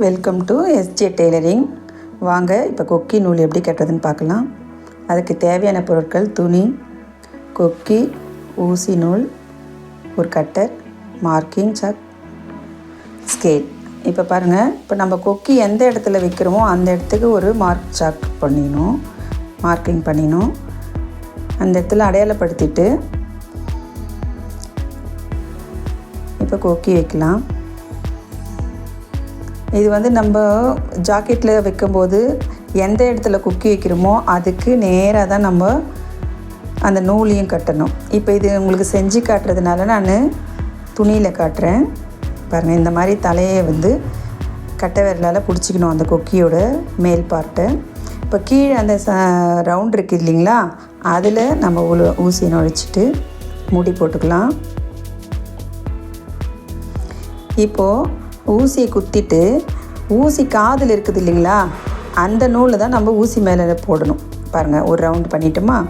Welcome to SJ tailoring வாங்க இப்போ கொக்கி நூல் எப்படி கட்டுறதுன்னு பார்க்கலாம். அதுக்கு தேவையான பொருட்கள் துணி கொக்கி ஊசி நூல் ஒரு கட்டர் மார்க்கிங் சாக் ஸ்கேல் இப்போ பாருங்கள் இப்போ நம்ம கொக்கி எந்த இடத்துல வைக்கிறோமோ அந்த இடத்துக்கு ஒரு மார்க் சாக் பண்ணிடணும். மார்க்கிங் பண்ணிடணும். அந்த இடத்துல அடையாளப்படுத்திட்டு இப்போ கொக்கி வைக்கலாம். இது வந்து நம்ம ஜாக்கெட்டில் வைக்கும்போது எந்த இடத்துல குக்கி வைக்கிறோமோ அதுக்கு நேராக தான் நம்ம அந்த நூலையும் கட்டணும். இப்போ இது உங்களுக்கு செஞ்சு காட்டுறதுனால நான் துணியில் காட்டுறேன். பாருங்கள் இந்த மாதிரி தலையை வந்து கட்டை விரலால் பிடிச்சிக்கணும் அந்த கொக்கியோட மேல் பார்ட்டை. இப்போ கீழே அந்த ச ரவுண்ட் இருக்குது இல்லைங்களா அதில் நம்ம உழு ஊசியை நுழைச்சிட்டு மூடி போட்டுக்கலாம். இப்போது ஊசியை குத்திட்டு ஊசி காதில் இருக்குது இல்லைங்களா? அந்த நூலை தான் நம்ம ஊசி மேலே போடணும். பாருங்கள் ஒரு ரவுண்ட் பண்ணிட்டோமா?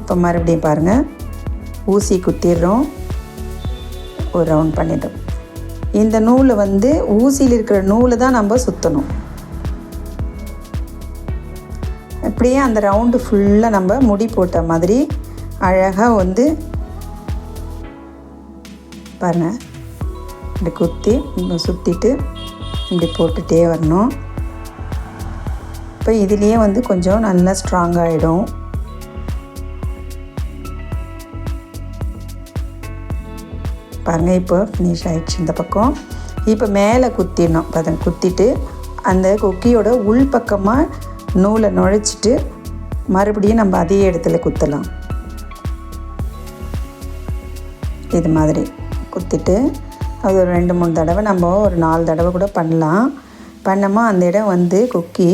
இப்போ மறுபடியும் பாருங்கள் ஊசி குத்திடுறோம். ஒரு ரவுண்ட் பண்ணிட்டோம் இந்த நூலை வந்து ஊசியில் இருக்கிற நூலை தான் நம்ம சுற்றணும் அப்படியே அந்த ரவுண்டு ஃபுல்லாக நம்ம முடி போட்ட மாதிரி அழகாக வந்து பாருங்கள் இப்படி குத்தி சுற்றிட்டு இப்படி போட்டுகிட்டே வரணும். இப்போ இதுலேயே வந்து கொஞ்சம் நல்லா ஸ்ட்ராங் ஆகிடும் பாருங்கள் இப்போ ஃபினிஷ் ஆகிடுச்சு இந்த பக்கம். இப்போ மேலே குத்திடணும். பாருங்க குத்திட்டு அந்த கொக்கியோட உள் பக்கமாக நூலை நுழைச்சிட்டு மறுபடியும் நம்ம அதே இடத்துல குத்தலாம். இது மாதிரி குத்திட்டு அது ஒரு ரெண்டு மூணு தடவை நம்ம ஒரு நாலு தடவை கூட பண்ணலாம். பண்ணோமா அந்த இடம் வந்து கொக்கி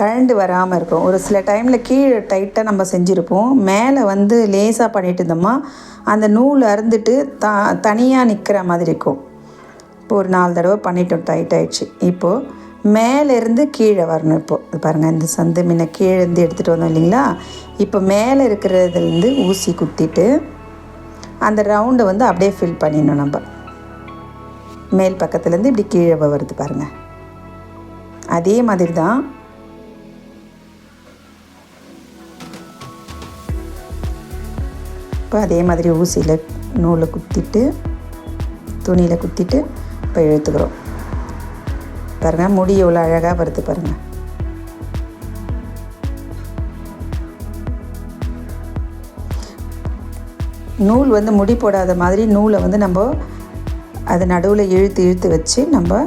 கழண்டு வராமல் இருக்கும். ஒரு சில டைமில் கீழே டைட்டாக நம்ம செஞ்சுருப்போம். மேலே வந்து லேசாக பண்ணிட்டு இருந்தோமா அந்த நூல் அறுந்துட்டு த தனியாக நிற்கிற மாதிரி இருக்கும். இப்போ ஒரு நாலு தடவை பண்ணிட்டோம் டைட் ஆகிடுச்சு இப்போது மேலேருந்து கீழே வரணும் இப்போது பாருங்கள் இந்த சந்து முன்ன கீழே இருந்து எடுத்துகிட்டு வந்தோம் இல்லைங்களா? இப்போ மேலே இருக்கிறதுலேருந்து ஊசி குத்திட்டு அந்த ரவுண்டை வந்து அப்படியே ஃபில் பண்ணிடணும் நம்ம. மேல் பக்கத்துலேருந்து இப்படி கீழே வருது பாருங்கள் அதே மாதிரி தான் இப்போ அதே மாதிரி ஊசியில் நூலை குத்திட்டு துணியில் குத்திட்டு இப்போ இழுத்துக்கிறோம். பாருங்கள் முடி எவ்வளோ அழகாக வருது பாருங்கள் நூல் வந்து முடி போடாத மாதிரி நூலை வந்து நம்ம அது நடுவில் இழுத்து இழுத்து வச்சு நம்ம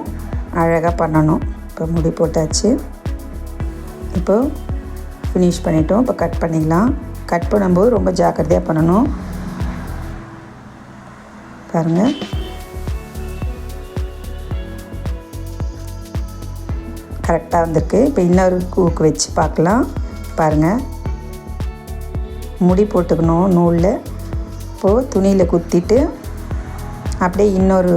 அழகாக பண்ணணும். இப்போ முடி போட்டாச்சு. இப்போ ஃபினிஷ் பண்ணிட்டோம். இப்போ கட் பண்ணிடலாம். கட் பண்ணும்போது ரொம்ப ஜாக்கிரதையாக பண்ணணும். பாருங்கள் கரெக்டாக வந்திருக்கு. இப்போ இன்னொரு கூக்கு வச்சு பார்க்கலாம். பாருங்கள் முடி போட்டுக்கணும் நூலில். இப்போது துணியில் குத்திட்டு அப்படியே இன்னொரு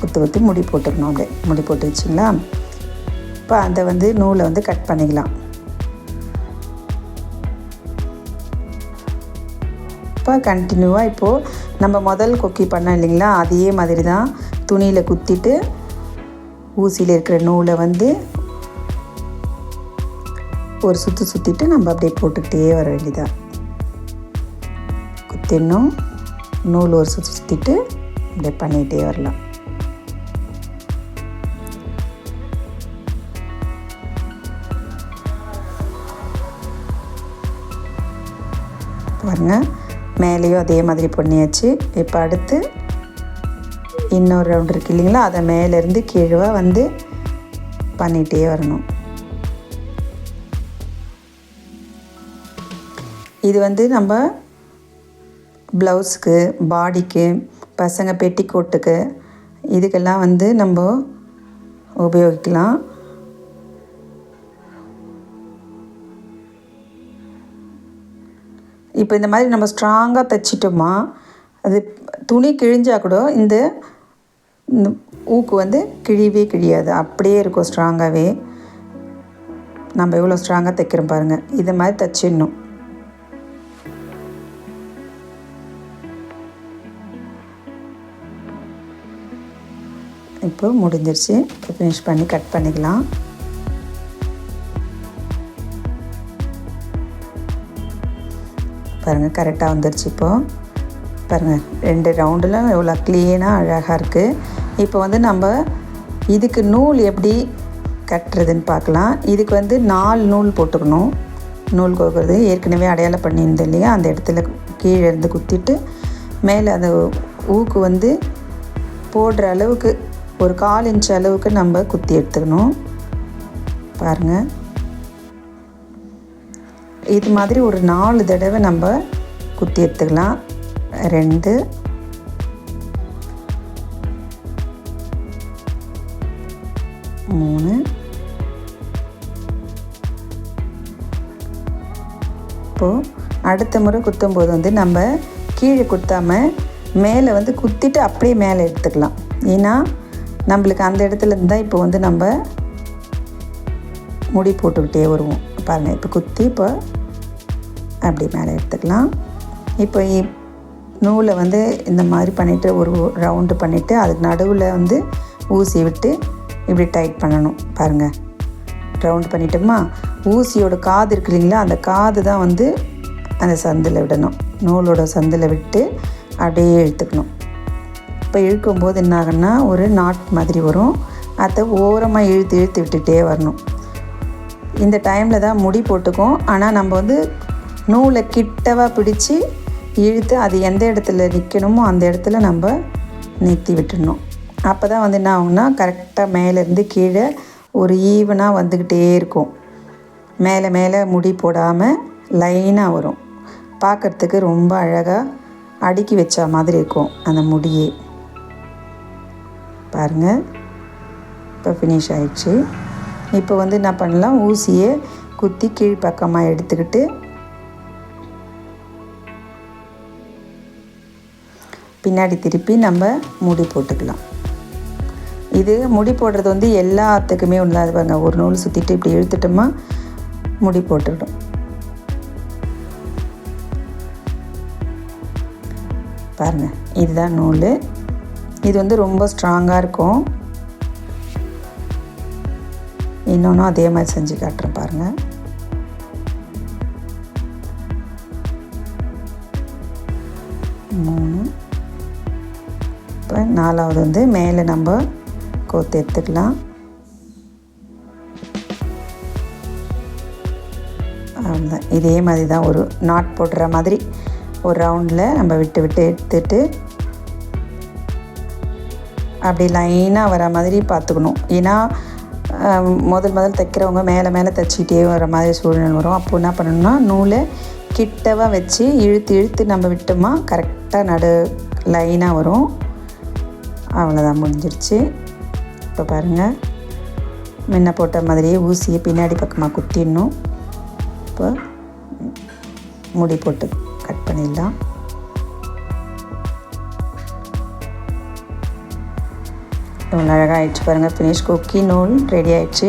குத்து குத்தி முடி போட்டுக்கணும் அப்படியே. முடி போட்டு வச்சிங்களா? இப்போ அதை வந்து நூலை வந்து கட் பண்ணிக்கலாம். இப்போ கண்டினியூவாக இப்போது நம்ம முதல் கொக்கி பண்ணோம் இல்லைங்களா? அதே மாதிரி தான் துணியில் குத்திட்டு ஊசியில் இருக்கிற நூலை வந்து ஒரு சுற்றி சுற்றிட்டு நம்ம அப்படியே போட்டுக்கிட்டே வர வேண்டியதான் குத்திடணும். நூல் ஒரு சுற்றி சுற்றிட்டு அப்படியே பண்ணிகிட்டே வரலாம். பாருங்கள் மேலேயும் அதே மாதிரி பண்ணியாச்சு. இப்போ அடுத்து இன்னொரு ரவுண்ட் இருக்கு இல்லைங்களா? அதை மேலேருந்து கீழே வந்து பண்ணிகிட்டே வரணும். இது வந்து நம்ம ப்ளவுஸுக்கு பாடிக்கு பசங்க பெட்டிக்கோட்டுக்கு இதுக்கெல்லாம் வந்து நம்ம உபயோகிக்கலாம். இப்போ இந்த மாதிரி நம்ம ஸ்ட்ராங்காக தைச்சிட்டோமா அது துணி கிழிஞ்சால் கூட இந்த ஊக்கு வந்து கிழியவே கிழியாது. அப்படியே இருக்கும் ஸ்ட்ராங்காகவே நம்ம எவ்வளோ ஸ்ட்ராங்காக தைக்கிறோம் பாருங்கள் இதை மாதிரி தைச்சிடணும். இப்போ முடிஞ்சிருச்சு. இப்போ ஃபினிஷ் பண்ணி கட் பண்ணிக்கலாம். பாருங்கள் கரெக்டாக வந்துருச்சு இப்போது பாருங்கள் ரெண்டு ரவுண்டில் எவ்வளோ க்ளீனாக அழகாக இருக்குது இப்போ வந்து நம்ம இதுக்கு நூல் எப்படி கட்டுறதுன்னு பார்க்கலாம். இதுக்கு வந்து நாலு நூல் போட்டுக்கணும். நூல் கோக்குறது ஏற்கனவே அடையாளம் பண்ணியிருந்தேன் இல்லையா? அந்த இடத்துல கீழே இருந்து குத்திட்டு மேலே அந்த ஊக்கு வந்து போடுற அளவுக்கு ஒரு கால் இன்ச் அளவுக்கு நம்ம குத்தி எடுத்துக்கணும். பாருங்கள் இது மாதிரி ஒரு நாலு தடவை நம்ம குத்தி எடுத்துக்கலாம். ரெண்டு. மூணு. இப்போது அடுத்த முறை குத்தும்போது வந்து நம்ம கீழே குத்தாமல் மேலே வந்து குத்திட்டு அப்படியே மேலே எடுத்துக்கலாம். ஏன்னா நம்மளுக்கு அந்த இடத்துல தான் இப்போ வந்து நம்ம முடி போட்டுக்கிட்டே வருவோம். பாருங்கள் இப்போ குத்தி இப்போ அப்படி மேலே எடுத்துக்கலாம். இப்போ நூலை வந்து இந்த மாதிரி பண்ணிவிட்டு ஒரு ரவுண்டு பண்ணிவிட்டு அதுக்கு நடுவில் வந்து ஊசி விட்டு இப்படி டைட் பண்ணணும். பாருங்கள் ரவுண்ட் பண்ணிட்டோமா? ஊசியோட காது இருக்கு இல்லைங்களா? அந்த காது தான் வந்து அந்த சந்தில் விடணும். நூலோட சந்தில் விட்டு அப்படியே இழுத்துக்கணும். இப்போ இழுக்கும்போது என்ன ஆகுன்னா ஒரு நாட் மாதிரி வரும். அதை ஓரமாக இழுத்து இழுத்து விட்டுகிட்டே வரணும். இந்த டைமில் தான் முடி போட்டுக்கும். ஆனால் நம்ம வந்து நூலை கிட்டவா பிடிச்சி இழுத்து அது எந்த இடத்துல நிற்கணுமோ அந்த இடத்துல நம்ம நிறுத்தி விட்டுடணும் அப்போ தான் வந்து என்ன ஆகும்னா கரெக்டாக மேலேருந்து கீழே ஒரு ஈவனாக வந்துக்கிட்டே இருக்கும். மேலே மேலே முடி போடாமல் லைனாக வரும். பார்க்குறதுக்கு ரொம்ப அழகாக அடுக்கி வச்ச மாதிரி இருக்கும் அந்த முடியே. பாருங்கள் இப்போ ஃபினிஷ் ஆயிடுச்சு. இப்போ வந்து என்ன பண்ணலாம்? ஊசியை குத்தி கீழ்ப்பக்கமாக எடுத்துக்கிட்டு பின்னாடி திருப்பி நம்ம முடி போட்டுக்கலாம். இது முடி போடுறது வந்து எல்லாத்துக்குமே உள்ளது பாருங்க. ஒரு நூல் சுற்றிட்டு இப்படி இழுத்துட்டோமா முடி போட்டுக்கிடும். பாருங்கள் இதுதான் நூல். இது வந்து ரொம்ப ஸ்ட்ராங்காக இருக்கும். இன்னொன்றும் அதே மாதிரி செஞ்சு காட்டுறேன் பாருங்கள் மூணு. இப்போ நாலாவது வந்து மேலே நம்ம கோத்து எடுத்துக்கலாம். அவ்வளோதான் இதே மாதிரி தான் ஒரு நாட் போடுற மாதிரி ஒரு ரவுண்டில் நம்ம விட்டு விட்டு எடுத்துட்டு அப்படி லைனாக வர மாதிரி பார்த்துக்கணும். ஏன்னா முதல் முதல் தைக்கிறவங்க மேலே மேலே தைச்சிக்கிட்டே வர மாதிரி சூழ்நிலை வரும். அப்போ என்ன பண்ணணும்னா நூலை கிட்டவாக வச்சு இழுத்து இழுத்து நம்ம விட்டோமா கரெக்டாக நடு லைனாக வரும். அவ்வளோதான் முடிஞ்சிருச்சு. இப்போ பாருங்கள் முன்ன போட்ட மாதிரியே ஊசியை பின்னாடி பக்கமாக குத்திடணும். இப்போ முடி போட்டு கட் பண்ணிடலாம். இவ்வளோ அழகாக ஆயிடுச்சு பாருங்கள் ஃபினிஷ் குக்கி நூல் ரெடி ஆயிடுச்சு.